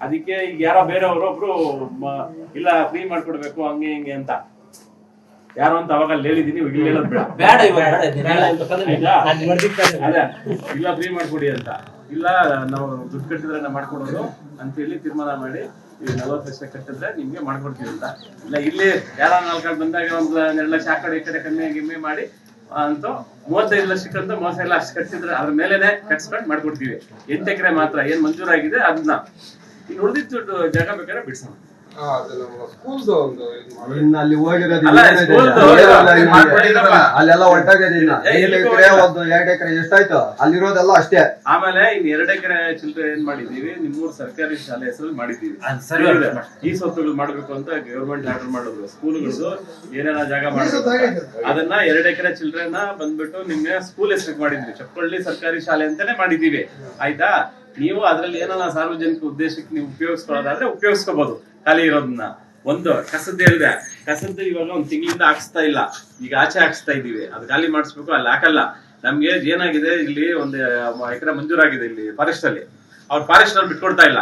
ಅದಕ್ಕೆ ಈಗ ಯಾರೋ ಬೇರೆಯವರು ಒಬ್ರು ಇಲ್ಲ ಫ್ರೀ ಮಾಡ್ಕೊಡ್ಬೇಕು ಹಂಗೆ ಹಿಂಗೆ ಅಂತ. ಯಾರು ಅಂತ ಅವಾಗ ಅಲ್ಲಿ ಹೇಳಿದೀನಿ ಇಲ್ಲ ಬೇಡ. ಇಲ್ಲ ಫ್ರೀ ಮಾಡ್ಕೊಡಿ ಅಂತ. ಇಲ್ಲ ನಾವು ದುಡ್ಡು ಕಟ್ಟಿದ್ರೆ ನಾವು ಮಾಡ್ಕೊಡೋದು ಅಂತ ಹೇಳಿ ತೀರ್ಮಾನ ಮಾಡಿ ಈಗ ನಲವತ್ತು ಲಕ್ಷ ಕಟ್ಟಿದ್ರೆ ನಿಮ್ಗೆ ಮಾಡ್ಕೊಡ್ತೀವಿ ಅಂತ. ಇಲ್ಲ ಇಲ್ಲಿ ಯಾರ ನಾಲ್ಕು ಬಂದಾಗ ಒಂದು ಎರಡು ಲಕ್ಷ ಆ ಕಡೆ ಈ ಕಡೆ ಕಮ್ಮಿ ಆಗಿ ಮಾಡಿ ಅಂತ ಮೂವತ್ತೈದು ಲಕ್ಷಕ್ಕಂತ ಮೂವತ್ತೈದು ಲಕ್ಷ ಕಟ್ಟಿದ್ರೆ ಅದ್ರ ಮೇಲೆನೆ ಕಟ್ಸ್ಕೊಂಡು ಮಾಡ್ಕೊಡ್ತೀವಿ. ಎಂಟು ಎಕರೆ ಮಾತ್ರ, ಏನ್ ಮಂಜೂರಾಗಿದೆ ಅದನ್ನ ಇನ್ನು ದುಡ್ಡು ಜಾಗ ಬೇಕಾದ್ರೆ ಬಿಡ್ಸೋಣ. ಅಲ್ಲಿ ಹೋಗಿರೋದು ಅಲ್ಲೆಲ್ಲ ಐದು ಎಕರೆ ಹೋಗಿಲ್ಲ? ಒಂದು ಎರಡು ಎಕರೆ ಎಷ್ಟಾಯ್ತು? ಅಲ್ಲಿರೋದೆಲ್ಲ ಅಷ್ಟೇ. ಆಮೇಲೆ ಇನ್ ಎರಡ್ ಎಕರೆ ಚಿಲ್ಲರೆ ಏನ್ ಮಾಡಿದೀವಿ ನಿಮ್ಮೂರ್ ಸರ್ಕಾರಿ ಶಾಲೆ ಹೆಸರು ಮಾಡಿದೀವಿ ಅದ್ ಸರಿ ಇದೆ. ಈ ಸ್ವತ್ತುಗಳು ಮಾಡ್ಬೇಕು ಅಂತ ಗವರ್ಮೆಂಟ್ ಆರ್ಡರ್ ಮಾಡಿದ್ರು. ಸ್ಕೂಲ್ಗಳು ಏನೇನ ಜಾಗ ಮಾಡಿದ್ರು ಅದನ್ನ ಎರಡ್ ಎಕರೆ ಚಿಲ್ಡ್ರನ್ನ ಬಂದ್ಬಿಟ್ಟು ನಿಮ್ಗೆ ಸ್ಕೂಲ್ ಹೆಸರಿಗೆ ಮಾಡಿದ್ವಿ. ಚಪ್ಪಳ್ಳಿ ಸರ್ಕಾರಿ ಶಾಲೆ ಅಂತಾನೆ ಮಾಡಿದೀವಿ ಆಯ್ತಾ? ನೀವು ಅದ್ರಲ್ಲಿ ಏನಾರ ಸಾರ್ವಜನಿಕ ಉದ್ದೇಶಕ್ಕೆ ನೀವು ಉಪಯೋಗಿಸ್ಕೊಳ್ಳೋದಾದ್ರೆ ಉಪಯೋಗಿಸ್ಕೋಬಹುದು ಖಾಲಿ ಇರೋದನ್ನ ಒಂದು, ಕಸದ್ದು ಹೇಳಿದೆ ಕಸದ್ದು ಇವಾಗ ಒಂದ್ ತಿಂಗಳಿಂದ ಹಾಕ್ಸ್ತಾ ಇಲ್ಲ. ಈಗ ಆಚೆ ಹಾಕ್ಸ್ತಾ ಇದೀವಿ. ಅದು ಖಾಲಿ ಮಾಡಿಸ್ಬೇಕು ಅಲ್ಲಿ ಹಾಕಲ್ಲ. ನಮ್ಗೆ ಏನಾಗಿದೆ ಇಲ್ಲಿ ಒಂದು ಎಕರೆ ಮಂಜೂರಾಗಿದೆ ಇಲ್ಲಿ ಫಾರೆಸ್ಟ್ ಅಲ್ಲಿ. ಅವ್ರು ಫಾರೆಸ್ಟ್ ಅವ್ರು ಬಿಟ್ಕೊಡ್ತಾ ಇಲ್ಲ.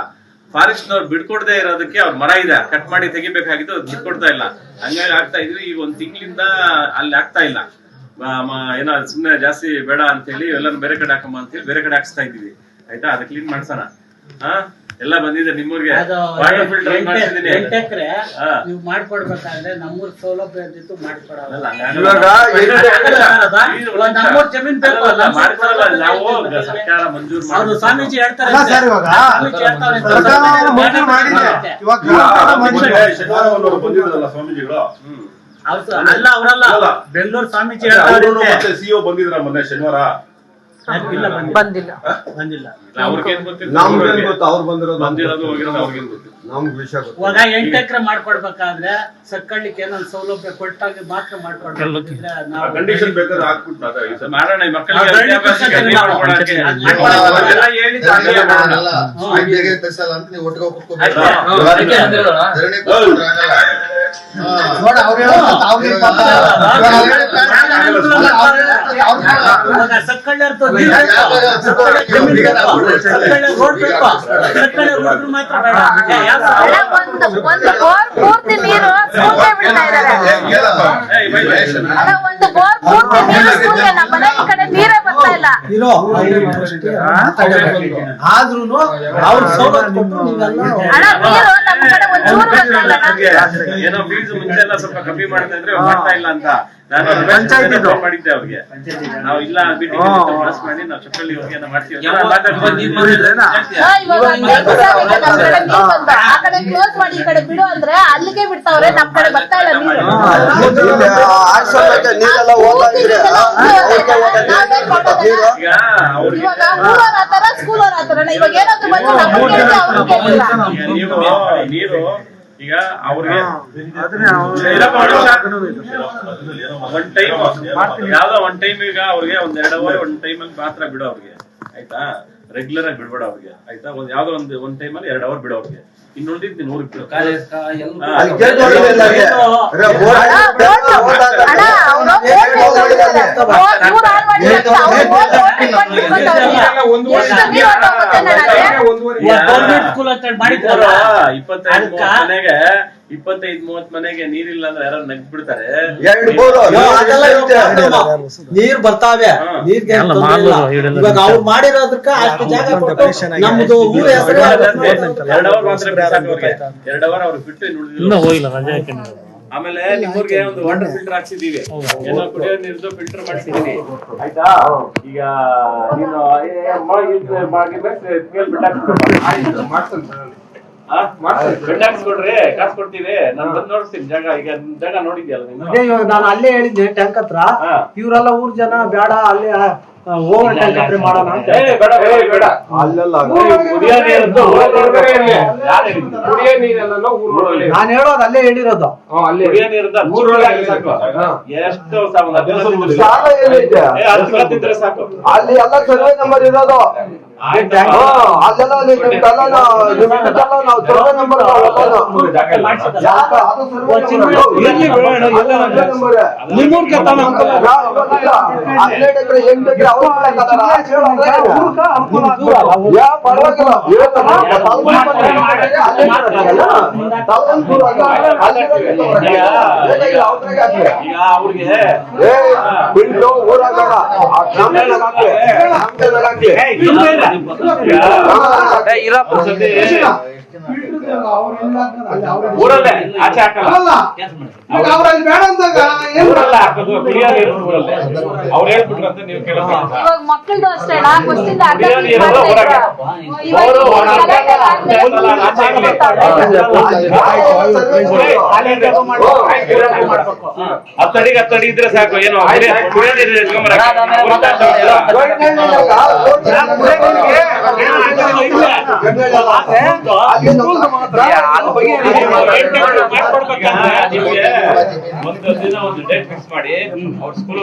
ಫಾರೆಸ್ಟ್ ನವ್ರು ಬಿಟ್ಕೊಡ್ದೆ ಇರೋದಕ್ಕೆ ಅವ್ರ ಮರ ಇದೆ. ಕಟ್ ಮಾಡಿ ತೆಗಿಬೇಕಾಗಿತ್ತು ಅದು ಬಿಟ್ಕೊಡ್ತಾ ಇಲ್ಲ. ಹಂಗಾಗಿ ಆಗ್ತಾ ಇದ್ವಿ. ಈಗ ಒಂದ್ ತಿಂಗಳಿಂದ ಅಲ್ಲಿ ಆಗ್ತಾ ಇಲ್ಲ. ಏನೋ ಸುಮ್ನೆ ಜಾಸ್ತಿ ಬೇಡ ಅಂತ ಹೇಳಿ ಎಲ್ಲರೂ ಬೇರೆ ಕಡೆ ಹಾಕಮ್ಮ ಅಂತ ಹೇಳಿ ಬೇರೆ ಕಡೆ ಹಾಕ್ಸ್ತಾ ಇದೀವಿ. ಆಯ್ತಾ? ಅದು ಕ್ಲೀನ್ ಮಾಡ್ಸೋಣ. ಹಾ? ಎಲ್ಲ ಬಂದಿದೆ ನಿಮ್ಮೂರ್ಗೆ. ವಾಟರ್ ಫಿಲ್ಟರ್ ಎಂಟ್- ಮಾಡ್ಸಿದೀನಿ. ಎಂಟ್ ನೀವು ಮಾಡ್ಕೊಡ್ಬೇಕಾದ್ರೆ ನಮ್ಮೂರ್ ಸೌಲಭ್ಯ ಇದ್ದಿತ್ತು ಮಾಡ್ಕೊಡಲ್ಲ. ನಮ್ಮೂರ್ ಜಮೀನ್ ಬೇಕು ಅಲ್ಲ, ನಾವು ಸರ್ಕಾರ ಮಂಜೂರು ಸ್ವಾಮೀಜಿ ಹೇಳ್ತಾರೆ ಸರ್ ಇವಾಗ ಮಂಜೂರು ಮಾಡಿದೆ. ಇವಾಗ ಶನಿವಾರ ಬಂದಿದ್ರಲ್ಲ ಸ್ವಾಮೀಜಿಗಳು? ಅಲ್ಲ ಅವರಲ್ಲ. ಬೆಂಗಳೂರು ಸ್ವಾಮೀಜಿ ಸಿಇಒ ಹೇಳ್ತಾರೆ ಮತ್ತೆ ಬಂದಿದ್ರ ಮೊನ್ನೆ ಶನಿವಾರ. ಬಂದಿಲ್ಲ. ಬಂದಿಲ್ಲ. ಬಂದಿಲ್ಲ. ಇಲ್ಲ, ಅವ್ರಿಗೇನ್ ಗೊತ್ತಿತ್ತು? ನಮ್ಗೇನ್ ಅವ್ರಿಗೆ. ಗೊತ್ತು? ಅವ್ರು ಬಂದಿರೋದು ಬಂದಿರೋದು ಹೋಗಿರೋದು ಅವ್ರಿಗೇನ್ ಗೊತ್ತಿತ್ತು? ನಮ್ಗೆ ವಿಷಯ ಗೊತ್ತು. ಇವಾಗ ಎಂಟು ಎಕರೆ ಮಾಡ್ಕೊಡ್ಬೇಕಾದ್ರೆ ಸಕ್ಕಳ್ಳಿಕ್ಕೆ ಏನೊಂದು ಸೌಲಭ್ಯ ಕೊಟ್ಟಾಗ ಮಾತ್ರ ಮಾಡ್ಕೊಡ್ಬೇಕು ನಾವು ಕಂಡೀಷನ್ ಬೇಕಾದ್ರೆ ಹಾಕ್ಬಿಟ್ಟು ಅದೇ ಈ ಮಾಡೋಣ ಈ ಮಕ್ಕಳಿಗೆ ನಾವು ಗಂಡು ವಿದ್ಯಾಭ್ಯಾಸಕ್ಕೆ ಕಳ್ಸಕ್ಕೆ ಅನುಕೂಲ ಮಾಡ್ಕೊಡಕ್ಕೆ. ಅದ್ ಮಾಡ್ಕೊಡಕ್ಕೆ ಅವರೆಲ್ಲ ಮಾಡೋಣ. ಸ್ವಾಮಿಗೆ ತರಿಸಲ್ಲ ಅಂತ ನೀವು ಒಟ್ಟಿಗೆ ಆಯ್ತಾ? ಕೂತ್ಕೊಬೇಕು ಧರಣಿ ಕೂತ್ಕೊಂಡ್ರೆ ಆಗಲ್ಲ. ನೋಡ ಅವ್ರು ಹೇಳೋದು ಪಾಪ ಅವ್ರು ಹೇಳೋದು ಈಗ ನೀರ್ ಬೇಕು. ಯಾವಾಗ ಸಕ್ಕಳ್ಳಿ ಜಮೀನ್ ಈಗ ಬೇಕು. ಸಕ್ಕಳ್ಳಿ ರೋಡ್ ಬೇಕು ಸಕ್ಕಳ್ಳಿ ರೋಡ್ ಮಾತ್ರ ಬೇಡ? ಒಂದು ಒಂದು ಬೋರ್ ಪೂರ್ತಿ ನೀರು ಸ್ಕೂಲ್ಗೆ ಬಿಡ್ತಾ ಒಂದು ಬೋರ್ ಪೂರ್ತಿ ನೀರು ಸ್ಕೂಲ್ಗೆ ನಮ್ಮ ಮನೆ ಈ ಕಡೆ ನೀರೇ ಬರ್ತಾ ಇಲ್ಲ ಇರೋ ಆದ್ರೂನು ಅವ್ರ ಸೌಲಭ್ಯ ಅಣ್ಣ ನೀರು ನಮ್ಮ ಕಡೆ ಒಂಚೂರು ಬರ್ತಾ ಇಲ್ಲ ಏನೋ ಫೀಸ್ ಮುಂಚೆ ಎಲ್ಲ ಸ್ವಲ್ಪ ಕಮ್ಮಿ ಮಾಡ್ತಾ ಇದ್ರೆ ಮಾಡ್ತಾ ಇಲ್ಲ ಅಂತ ನಾನು ಪಂಚಾಯತ್ ಮಾಡಿದ್ದೆ ಅವ್ರಿಗೆ. ನಾವು ಇಲ್ಲ ಪಾಸ್ ಮಾಡಿ ನಾವು ಚಪ್ಪಲಿ ಮಾಡ್ತೀವಿ. ಆ ಕಡೆ ಕ್ಲೋಸ್ ಮಾಡಿ. ಈ ಕಡೆ ಬಿಡು ಅಂದ್ರೆ ಅಲ್ಲಿಗೆ ಬಿಡ್ತಾವ್ರೆ. ನಮ್ ಕಡೆ ಬರ್ತಾ ಇಲ್ಲ ಇವಾಗ ಊರವ್ರ ಆತರ ಸ್ಕೂಲ್ ಅವ್ರ ಆತರ ಇವಾಗ ಏನಾದ್ರು ಬಂದ್ರೆ ನಮ್ಗೆ ಅವ್ರಿಗೆ ನೀರು ಈಗ ಅವ್ರಿಗೆ ಒನ್. ಟೈಮ್ ಯಾವ್ದೋ ಒಂದ್ ಟೈಮ್ ಈಗ ಅವ್ರಿಗೆ ಒಂದ್ ಎರಡು ಅವರ್ ಒಂದ್ ಟೈಮ್ ಅಲ್ಲಿ ಮಾತ್ರ ಬಿಡು ಅವ್ರಿಗೆ. ಆಯ್ತಾ? ರೆಗ್ಯುಲರ್ ಆಗಿ ಬಿಡ್ಬೇಡ ಅವ್ರಿಗೆ. ಆಯ್ತಾ? ಒಂದ್ ಯಾವ್ದೋ ಒಂದ್ ಒನ್ ಟೈಮ್ ಅಲ್ಲಿ ಎರಡ್ ಅವರ್ ಬಿಡು ಅವ್ರಿಗೆ. ಇನ್ನು ಉಳಿದಿದ್ದು ನೀನ್ ಊರಿಗೆ ಬಿಡು ಅಲ್ಲಿ ಗೇಟ್ ಹೊಡಿಲಿಲ್ಲ ಅಲ್ಲಿ. ಅರೆ, ಬೋರ್ಡ್ ಅಣ್ಣ, ಹಾಕಿದ್ರೆ ರೋಡ್ ಬೋರ್ಡ್ ಹಾಕಿದ್ರೆ ಅಣ್ಣ, ಅವ್ರು ಗೇಟ್ ರೋಡ್ ಹೊಡಿಲಿಲ್ಲ ಅಲ್ಲಿ. ರೋಡ್ ಇವ್ರು ಆನ್ ಮಾಡಿಲ್ಲ ಅಂತ ಅವ್ರು ರೋಡ್ ರೋಡ್ ಬಿಟ್ಕೊಂಡು ಬಿಟ್ಕೊಂಡವ್ರೆ. ಎಷ್ಟು ನೀರು ಇಪ್ಪತ್ತೈದು ಮನೆಗೆ ಇಪ್ಪತ್ತೈದು ಮೂವತ್ ಮನೆಗೆ ನೀರಿಲ್ಲ ಅಂದ್ರೆ ಯಾರು ನಗ್ ಬಿಡ್ತಾರೆ ಎರಡು ಬೋರು. ಅದೆಲ್ಲ ಇವಾಗ ನೀರ್ ಬರ್ತಾವೆ. ಹಾ. ನೀರ್ಗೆ ಏನ್ ತೊಂದ್ರೆ ಇಲ್ಲ. ಇವಾಗ ಅವ್ರು ಮಾಡಿರೋದಕ್ಕ ಅಷ್ಟು ಜಾಗ ಕೊಟ್ಟು ನಮ್ದು ಊರ ಹೆಸರು ಎರಡು ಅವರ್ ಮಾತ್ರ ಬಿಡ್ಸಾಕ್ ಅವ್ರಿಗೆ. ಎರಡು ಅವರ್ ಅವ್ರಿಗೆ ಬಿಟ್ಟು ಇನ್ನು ಉಳಿದಿರೋ ಆಮೇಲೆ ನಿಮ್ಮೂರ್ಗೆ ಒಂದು ವಾಟರ್ ಫಿಲ್ಟರ್ ಹಾಕ್ಸಿದೀವಿ ಎಲ್ಲ ಕುಡಿಯೋ ನೀರ್ದು ಫಿಲ್ಟರ್ ಮಾಡ್ಸಿದೀನಿ ಆಯ್ತಾ? ಈಗ ನೀನು ಏ, ಏ, ಮ- ಇದ್ ಮಾಡಿದ್ರೆ ಮೇಲ್ ಬಿಟ್ಟು ಹಾಕ್ಸ್ಬಿಡು. ಆಯ್ತು. ಆ? ಬಿಟ್ಟು ಹಾಕ್ಸ್ಕೊಡ್ರಿ ಕಾಸು ಕೊಡ್ತೀವಿ. ನಾನು ಇವಾಗ ಅಲ್ಲೇ ಹೇಳಿದ್ದೆ ಟ್ಯಾಂಕ್ ಹತ್ರ. ಇವರೆಲ್ಲ ಊರ್ ಜನ ಬೇಡ ಅಲ್ಲೇ ಓವರ್ ಟ್ಯಾಂಕ್ ಮಾಡೋಣ ನಾನು ಹೇಳೋದು ಅಲ್ಲೇ ಹೇಳಿರೋದು. ಅಲ್ಲಿ. ಎಲ್ಲ ಸರ್ವೆ ನಂಬರ್ ಇರೋದು. ಅಲ್ಲೆಲ್ಲ ನಾವು ಸರ್ವೆ ನಂಬರ್ ಎಕರೆ ಎಂಟು ಎಕರೆ ಅವ್ರು ಪರವಾಗಿಲ್ಲ. ಅವ್ರಿಗೆ ಬಿಲ್ಡು ಹಾಕ್ಲಿ. ಹಾಕ್ಲಿ. ఇరా ಊರಲ್ಲೇ ಆಚೆ ಹಾಕಲ್ಲ. ಊರಲ್ಲ ಹಾಕೋದು ಕುಡಿಯೋ ನೀರು ಊರಲ್ಲೇ. ಅವ್ರು ಹೇಳ್ಬಿಟ್ರಂತ ನೀವು ಕೇಳೋದು ಇವಾಗ ಮಕ್ಕಳದು ಅಷ್ಟೇ ನಾಲ್ಕು ವರ್ಷದಿಂದ ಮಾಡ್ತಾ. ಇದ್ರು. ಇವಾಗ ಅವರು ಇವಾಗ ಹೊರಗೆ ಆದ್ಮೇಲೆ. ಹತ್ತಡಿಗೆ ಹತ್ತಡಿ ಇದ್ರೆ ಸಾಕು. ಏನು ಕುಡಿಯೋ ನೀರು ಎತ್ಕೊಂಬರಕ್ಕೆ. ನಿಮ್ಗೆ ಒಂದು ದಿನ ಒಂದು ಡೇಟ್ ಫಿಕ್ಸ್ ಮಾಡಿ ಅವ್ರ ಸ್ಕೂಲ್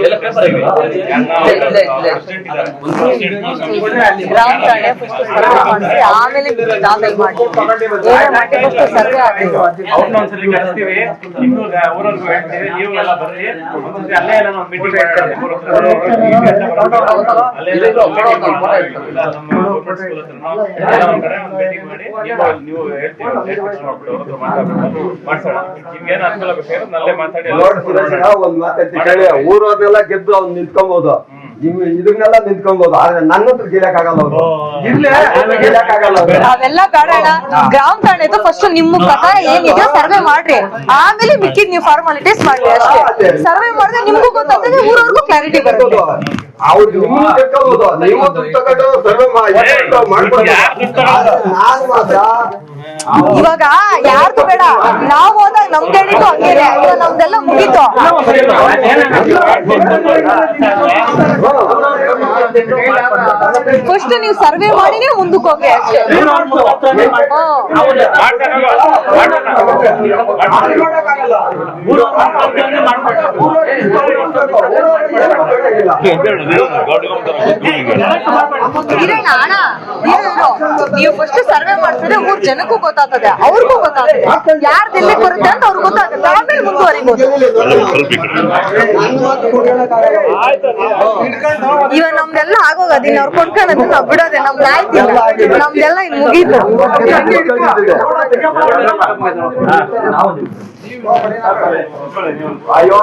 ಆಮೇಲೆ ಆಮೇಲೆ ಮಾಡಿ ಸರ್ವೆ ಒಂದ್ಸಲಿ ಕರೆಸ್ತೀವಿ ಇನ್ನು ಊರವ್ರಿಗೂ ಹೇಳ್ತೀವಿ ನೀವು ಎಲ್ಲ ಬರ್ರಿ ಒಂದ್ಸತಿ ಅಲ್ಲೇ ನಾವು ಮೀಟಿಂಗ್ ಮಾಡೋಣ ಒಂದ್ ಕಡೆ ಒಂದ್ ಮಾಡಿ ನೀವು ನೀವು ಹೇಳ್ತೀವಿ ಅನುಕೂಲ ಬೇಕಾದ್ರೆ ಮಾತಾಡಿ ಊರವ್ರನ್ನೆಲ್ಲ ಗೆದ್ದು ಅವ್ನ್ ನಿಂತ್ಕೊಬಹುದು ನಿಮ್ ಇದನ್ನೆಲ್ಲ ನಿಂತ್ಕೊಬಹುದು ಆದ್ರೆ ನನ್ನ ಹತ್ರ ಗೆಲ್ಲಕ್ ಆಗಲ್ಲ ಅವ್ರು ಇರ್ಲಿ ಗೆಲ್ಲಕ್ ಆಗಲ್ಲ ಅವ್ರು. ಅವೆಲ್ಲ ಬೇಡ ಗ್ರಾಮ ಠಾಣೆದು ಫಸ್ಟ್ ನಿಮ್ಮ ಪ್ರಕಾರ ಏನಿದೆ ಸರ್ವೆ ಮಾಡ್ರಿ. ಆಮೇಲೆ ಮಿಕ್ಕಿದ್ ನೀವು ಫಾರ್ಮಾಲಿಟೀಸ್ ಮಾಡ್ರಿ ಅಷ್ಟೇ. ಸರ್ವೆ ಮಾಡಿದ್ರೆ ನಿಮ್ಗೂ ಗೊತ್ತಾಗ್ತದೆ ಊರವ್ರಿಗೂ ಕ್ಲಾರಿಟಿ ಬರ್ತದೆ ಅವ್ರು ನಿಮ್ಮನ್ನು ಗೆಲ್ಕೋಬಹುದು ನೀವು ದುಡ್ಡು ತಗೊಂಡು ಸರ್ವೆ ಮಾಡ್ಕೊಂಡು ಯಾರ್ ದುಡ್ಡು ತಗೊಂಡು? ನಾನು ಮಾತ್ರ ಇವಾಗ ಯಾರ್ದು ಬೇಡ ನಾವು ಹೋದಾಗ ನಮ್ ಹೇಳಿದ್ದು ಹಂಗೇನೆ ಇವಾಗ ನಮ್ದೆಲ್ಲ ಮುಗೀತು ಫಸ್ಟ್ ನೀವು ಸರ್ವೆ ಮಾಡಿನೇ ಮುಂದಕ್ಕೆ ಹೋಗಿ ಅಷ್ಟೇ. ಇರೋಣ ಅಣ್ಣ. ನೀವು ಫಸ್ಟ್ ಸರ್ವೆ ಮಾಡ್ತಿದ್ರೆ ಮೂರ್ ಜನಕ್ಕೂ ಗೊತ್ತಾಗ್ತದೆ ಅವ್ರಿಗೂ ಗೊತ್ತಾಗ್ತದೆ. ಯಾರ್ ಎಲ್ಲಿ ಬರುತ್ತೆ ಅಂತ ಅವ್ರಿಗೆ ಗೊತ್ತಾಗುತ್ತೆ ಆಮೇಲೆ ಮುಂದುವರಿಬಹುದು ಇವಾಗ ನಮ್ದೆಲ್ಲ ಆಗೋಗದ ಇನ್ನು ಅವ್ರು ಕೊಡ್ಕೊಂಡ್ರೆ ನಾವ್ ಬಿಡೋದೆ ನಮ್ದು ಆಯ್ತಿಲ್ಲ. ನಮ್ದೆಲ್ಲ ಇನ್ ಮುಗೀತು. ಅಯ್ಯೋ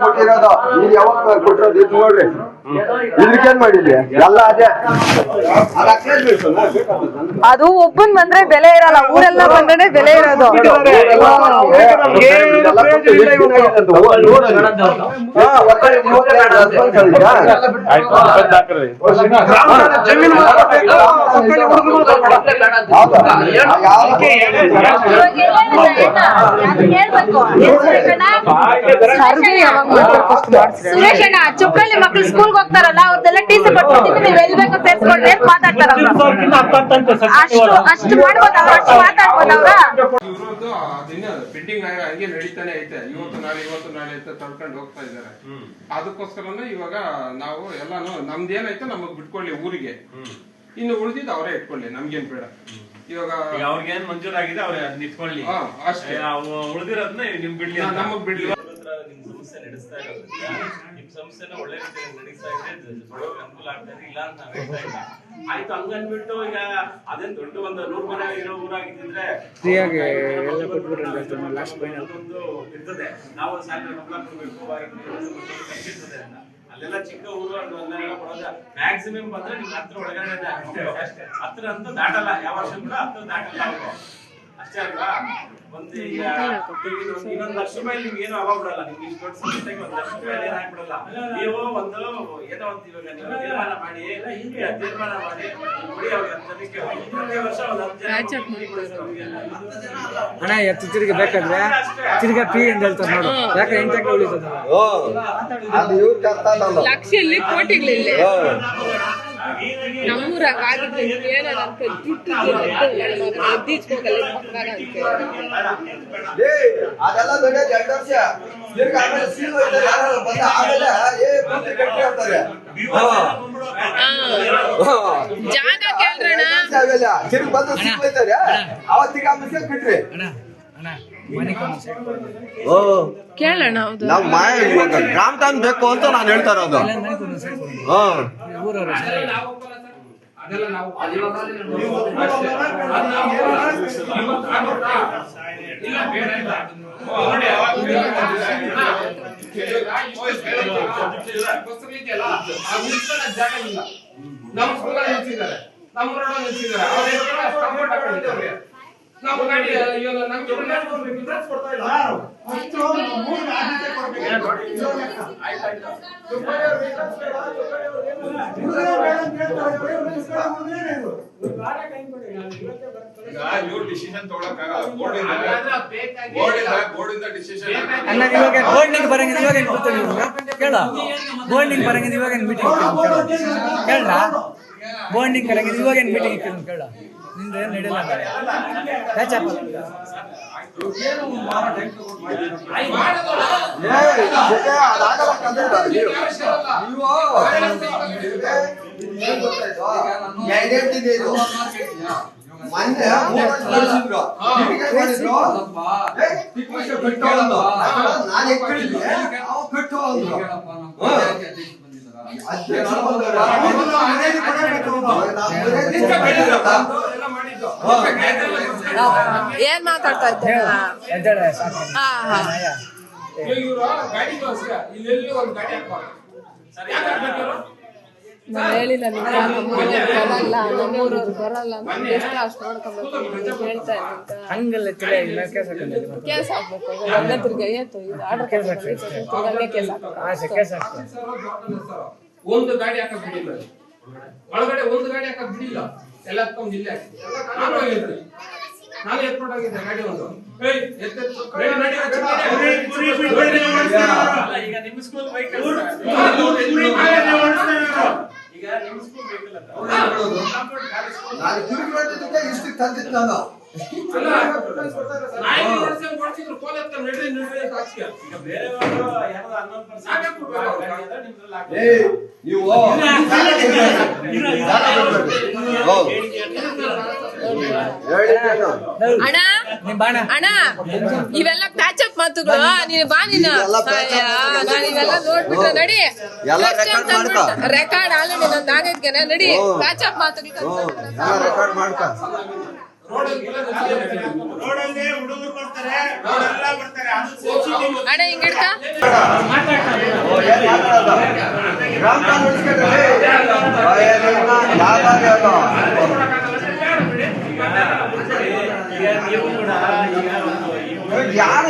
ಕೊಟ್ಟಿರೋದು, ಯಾವಾಗ ಕೊಟ್ಟಿರೋದು? ನೋಡ್ರಿ. ಎಲ್ಲ ಅದೇ. ಒಬ್ಬನ್ ಬಂದ್ರೆ ಬೆಲೆ ಇರಲ್ಲ ಊರೆಲ್ಲ ಬಂದ್ರೆ ಬೆಲೆ ಇರೋದು. ಸರ್ವೆ ಯಾವಾಗ ಮಾಡ್ತಾರೆ ಫಸ್ಟ್ ಮಾಡ್ಸ್ರಿ ಸುರೇಶಣ್ಣ ಚುಕ್ಕಳ್ಳಿ ಮಕ್ಳು ಸ್ಕೂಲ್ಗೆ ಹೋಗ್ತಾರಲ್ಲ ಅವ್ರದ್ದೆಲ್ಲ ಟಿ ಸಿ ಕೊಟ್ಬಿಟ್ಟು ನೀವು ಎಲ್ಲಿ ಬೇಕೋ ಅಂತ ಮಾತಾಡ್ತಾರ ಅಷ್ಟು ಅಷ್ಟು ಮಾಡ್ಬೋದ ಅವ್ರು ಅಷ್ಟು ಮಾತಾಡ್ಬೋದ ಅವ್ರ ಇವ್ರದ್ದು ಅದಿನ್ನ ಬಿಲ್ಡಿಂಗ್ ಹಂಗೆ ನಡೀತಾನೆ ಐತೆ. ಇವತ್ತು ನಾಳೆ ಇವತ್ತು ನಾಳೆ ಅಂತ ತಳ್ಕೊಂಡು ಹೋಗ್ತಾ ಇದಾರೆ ಅದಕ್ಕೋಸ್ಕರನೇ ಇವಾಗ ನಾವು ಎಲ್ಲಾನು ನಮ್ದೇನೈತೆ ನಮಗ್ ಬಿಟ್ಕೊಳ್ಳಿ ಊರಿಗೆ. ಇನ್ನು ಉಳಿದಿದ್ದು ಅವರೇ ಇಟ್ಕೊಳ್ಳಿ ನಮ್ಗೇನ್ ಬೇಡ. ಇವಾಗ ಅವ್ರಿಗೇನ್ ಮಂಜೂರಾಗಿದೆ ಅವ್ರ ನಿಂತ್ಕೊಳ್ಳಿ ಅಷ್ಟೇ. ಉಳಿದಿರೋದನ್ನ ನಿಮ್ ಬಿಡ್ಲಿ. ನಮಗ್ ಬಿಡ್ಲಿ. ಸಮಸ್ಯೆ ನಡೆಸ್ತಾ ಇರೋದ್ರಿಂದ ನಿಮ್ ಸಮಸ್ಯೆನ ಒಳ್ಳೆ ರೀತಿಯಲ್ಲಿ ನಡೀತಾ ಇದೆ. ಬಡವ್ರಿಗೆ ಅನುಕೂಲ ಆಗ್ತಾ ಇದೆ. ಇಲ್ಲ ಅಂತ ಹೇಳ್ತಾ ಇಲ್ಲ ಆಯ್ತು ಹಂಗನ್ಬಿಟ್ಟು ಈಗ ಅದೇನ್ ದೊಡ್ಡ ಒಂದು ನೂರ್ ಮನೆ ಇರೋ ಊರಾಗಿದ್ದಿದ್ರೆ ಪಾಯಿಂಟ್ ಇರ್ತದೆ. ನಾವು ಸ್ಯಾಲರಿ ಮಕ್ಕಳ ಕೊಡ್ಬೇಕು ಇರ್ತದೆ ಅಂತ. ಅಲ್ಲೆಲ್ಲ ಚಿಕ್ಕ ಊರು ಅಲ್ಲೆಲ್ಲ ಕೊಡೋದ ಮ್ಯಾಕ್ಸಿಮಮ್ ಬಂದ್ರೆ ನಿಮ್ ಹತ್ರ ಒಳಗಡೆ ಅಷ್ಟೇ ಹತ್ರ ಅಂತೂ ದಾಟಲ್ಲ. ಯಾವ ವರ್ಷ ಕೂಡ ಹತ್ರ ದಾಟಲ್ಲ ಅವ್ರು. ಅಷ್ಟೇ ಅಲ್ವಾ? ಒಂದು ಈಗ ಇನ್ನೊಂದು ಇನ್ನೊಂದು ಲಕ್ಷ ರೂಪಾಯಿ ನಿಮ್ಗೆ ಏನು ಅವಾಗ ಬಿಡಲ್ಲ ನಿಮ್ಗೆ ಇಷ್ಟು ದೊಡ್ಡ ಸಂಸ್ಥೆಗೆ ಒಂದು ಲಕ್ಷ ರೂಪಾಯಿ ಏನು ಹಾಕ್ಬಿಡಲ್ಲ. ನೀವು ಒಂದು ಏನೋ ಒಂದು ಇವಾಗ ನೀವು ತೀರ್ಮಾನ ಮಾಡಿ ಈಗ ತೀರ್ಮಾನ ಮಾಡಿ ಕೊಡಿ ಅವ್ರಿಗೆ ಹತ್ತು ಜನಕ್ಕೆ ಪ್ರತಿ ವರ್ಷ ಒಂದು ಹತ್ತು ಜನ ಕೊಡಿ ಕೊಡಿ ಅವ್ರಿಗೆ. ಹಣ ಎತ್ತು ತಿರುಗಿ ಬೇಕಾದ್ರೆ ತಿರ್ಗಾ ಪಿ ಅಂತ ಹೇಳ್ತಾರೆ ನೋಡು. ಯಾಕೆ ಎಂಟಕ್ಕೆ ಉಳಿತದ ಓ, ಅದು ಇವ್ರ ಕರ್ತ ಅಲ್ಲ ಲಕ್ಷ ಇಲ್ಲಿ ಕೋಟಿಗಳಿಲ್ಲ ನಮ್ಮೂರ ಇವ್ರು ಹಂಗಾಗಿದ್ರೆ ಏನೇನು ದುಡ್ಡು ಎದ್ದಿಚ್ಕೋಗಲ್ಲ ಪಕ್ಕದಾಗ ಅಂತ ಏ ಅದೆಲ್ಲ ದೊಡ್ಡ ಆಮೇಲೆ ಸೀಲ್ ಹೋಯ್ತಾರೆ ಯಾರು ಬಂದ ಆಮೇಲೆ ಏ ಪೂರ್ತಿ ಕಟ್ಟಿ ಹೇಳ್ತಾರೆ. ಜಾಗ ಕೇಳ್ರಣ್ಣ ತಿರ್ಗಿ ಬಂದು ಸೀಲ್ ಹೋಯ್ತಾರೆ. ಅವತ್ತಿಗೆ ಆಮೇಲೆ ಅಣ್ಣ ಅಣ್ಣ. ಓ ಕೇಳೋಣ ಹೌದು ನಾವು ಮಾಯ ಇವಾಗ ಗ್ರಾಮ ಟೌನ್ ಬೇಕು ಅಂತ ನಾನು ಹೇಳ್ತಾ ಇರೋದು ಮನೆಗೆ ಒಂದು ನಿಲ್ಸಿದ್ದಾರೆ ಹಾ ಊರವರು ಅದೆಲ್ಲ ನಾವು ಬೇಡ ಇಲ್ಲ ಅವ್ರ ನಾವು ಗಾಡಿ ಅಯ್ಯೋ ನಮ್ಗೆ ಡಿಸಿಷನ್ ತಗೊಳಕ್ಕಾಗಲ್ಲ ಬೋರ್ಡ್ ಇಂದ ಬೋರ್ಡ್ ಇಂದ ಬೋರ್ಡ್ ಇಂದ ಡಿಸಿಷನ್ ಅಣ್ಣ ಇವಾಗ ಬೋರ್ಡಿಂಗ್ ಬರಂಗಿಲ್ಲ ಇವಾಗ ಏನು ಕೂತ್ಕೊಳ್ಳಿ ಇವಾಗ ಕೇಳ ಬೋರ್ಡಿಂಗ್ ಬರಂಗಿಲ್ಲ ಇವಾಗ ಏನು ಮೀಟಿಂಗ್ ಕೇಳ ಬೋರ್ಡಿಂಗ್ ಬರಂಗಿಲ್ಲ ಇವಾಗ ಏನು ಮೀಟಿಂಗ್ ಅಂತ ಕೇಳ ನಿಂದ ಏನು ನಡೆಯಲ್ಲ? ಐಡೆಂಟಿಟಿ ಇದು ಮೊನ್ನೆ ನಾನು ಕೇಳಿದ್ದೆ? ಅವ್ರು ಕಟ್ಟು ಅಂದ್ರು. ಏನ್ ಮಾತಾಡ್ತಾ ಹಾ ಹಾ. ಇವರು ಗಾಡಿ ನಾನು ಹೇಳಿಲ್ಲ ನಿಮ್ಗೆ ನಮ್ಮೂರವ್ರು ಬರಲ್ಲ ನಮ್ಮೂರವ್ರು ಬರಲ್ಲ ಅಂತ ಎಷ್ಟು ಅಷ್ಟು ನೋಡ್ಕೊಬೇಕು ಅಂತ ಹೇಳ್ತಾ ಹಂಗೆಲ್ಲ ತಿಳಿ ಇಲ್ಲ ಕೆಲಸ ಕೆಲಸ ಆಗ್ಬೇಕು ಒಂದೇ ಇದು ಆರ್ಡರ್ ಕೆಲಸ ಕೆಲಸ ಆಸೆ ಸರ್. ಒಂದು ಗಾಡಿ ಹಾಕಕ್ ಬಿಡಿಲ್ಲ ಒಳಗಡೆ ಒಂದು ಗಾಡಿ ಹಾಕಕ್ ಬಿಡಿಲ್ಲ ಎಲ್ಲ ಹತ್ಕೊಂಡ್ ಇಲ್ಲೇ ನಾನು ನಾನು ಎತ್ಕೊಂಡು ಹೋಗಿದ್ದೆ ಗಾಡಿ ಒಂದು. ಈಗ ನಿಮ್ಮ ಸ್ಕೂಲ್ ಬೈಕ್ ಹಾ, ಇವ್ರು ಎತ್ತ್ ಬಿಡಿ. ಈಗ ನಿಮ್ಮ ಸ್ಕೂಲ್ ಬೇಕಲ್ಲ ನಾನು ತಿರುಗಿ ಮಾಡಿದ್ದಕ್ಕೆ ಇಷ್ಟಕ್ಕೆ ತಂದಿದ್ದು ನಾನು. ನೀವು. ಅಣ್ಣ ಇವೆಲ್ಲ ಬಾಣ. ಅಣ್ಣ ಇವೆಲ್ಲ ಪ್ಯಾಚಪ್ ಮಾತುಗಳು. ನೀನು ಬಾ ನೀನು. ನಾನು ಇವೆಲ್ಲ ನೋಡ್ಬಿಟ್ರೆ ನಡಿ. ಎಲ್ಲ record ಮಾಡ್ಕೊ. ರೆಕಾರ್ಡ್ ಆಲ್ರೆಡಿ ನಂದು ಆಗೈತೆ ನಡಿ ಪ್ಯಾಚ್ ಅಪ್ ಮಾತುಗಳು ರೆಕಾರ್ಡ್ ಮಾಡ್ಕ. ಅಣ್ಣ ಹಿಂಗಿಡ್ಕ ಏನ್ ಮಾತಾಡೋದು? ಗ್ರಾಮ ಪಂಚಾಯತ್ ಉಳಿಸ್ಕೊಂಡ್ರೆ, ಏ, ಏನಿಲ್ಲ, ಯಾವಾಗ ಅದು? ಈಗ ನೀವು ಕೂಡ ಈಗ ಒಂದು ಈ ಯಾರು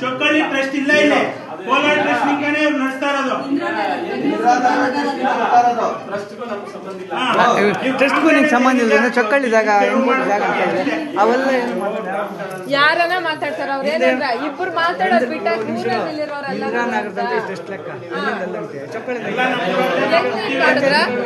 ಚೊಕ್ಕಳ್ಳಿ ಟ್ರಸ್ಟ್ ಇಲ್ಲ ಇಲ್ಲಿ. ಕೋಲಾರ ಟ್ರಸ್ಟ್ ನಿಂಕನೇ ಇವ್ರು ನಡೆಸ್ತಾ ಇರೋದು. ಟ್ರಸ್ಟ್ಗೂ ನಮ್ಗೆ ಸಂಬಂಧ ಇಲ್ಲ ಟೆಸ್ಟ್ಗೂ ನಿಂಗೆ ಸಂಬಂಧ ಇಲ್ಲ ಚೊಕ್ಕಳ್ಳಿ ಜಾಗ ಜಾಗ ಅವೆಲ್ಲ ಯಾರನ್ನ ಮಾತಾಡ್ತಾರ ಅವ್ರ? ಏನಂದ್ರ ಇಬ್ರು ಮಾತಾಡೋದು ಬಿಟ್ಟ ಊರಲ್ಲಿರೋರೆಲ್ಲ ಇಂದಿರಾ ನಗರದಲ್ಲಿ ಟೆಸ್ಟ್ ಲೆಕ್ಕ. ಚೊಕ್ಕಳ್ಳಿ